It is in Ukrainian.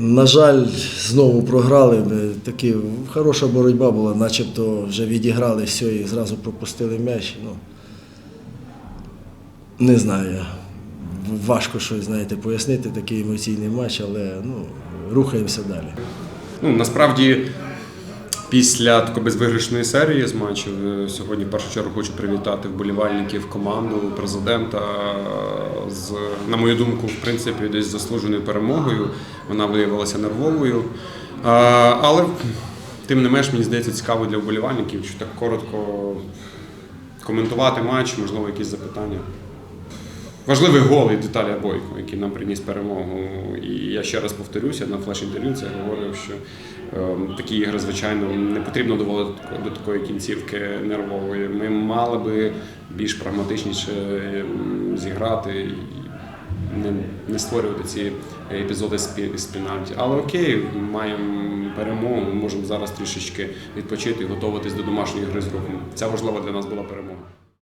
На жаль, знову програли. Ми Такі хороша боротьба була, начебто вже відіграли все і зразу пропустили м'яч. Ну, не знаю. Важко щось знаєте, пояснити такий емоційний матч, але ну, рухаємося далі. Ну, насправді, після такої безвиграшної серії з матчів, е, сьогодні в першу чергу хочу привітати вболівальників, команду, президента з, на мою думку, в принципі, десь заслуженою перемогою. Вона виявилася нервовою. Але тим не менш, мені здається, цікаво для вболівальників, що так коротко коментувати матч, можливо, якісь запитання. Важливий гол від Віталія Бойко, який нам приніс перемогу. І я ще раз повторюся, на флеш-інтерв'ю це говорив, що е, такі ігри, звичайно, не потрібно доводити до такої кінцівки нервової. Ми мали би більш прагматичніше ем, зіграти і не, не створювати ці епізоди з пі- з пенальті. Але окей, маємо перемогу, ми можемо зараз трішечки відпочити і готуватись до домашньої гри з рухом. Ця важлива для нас була перемога.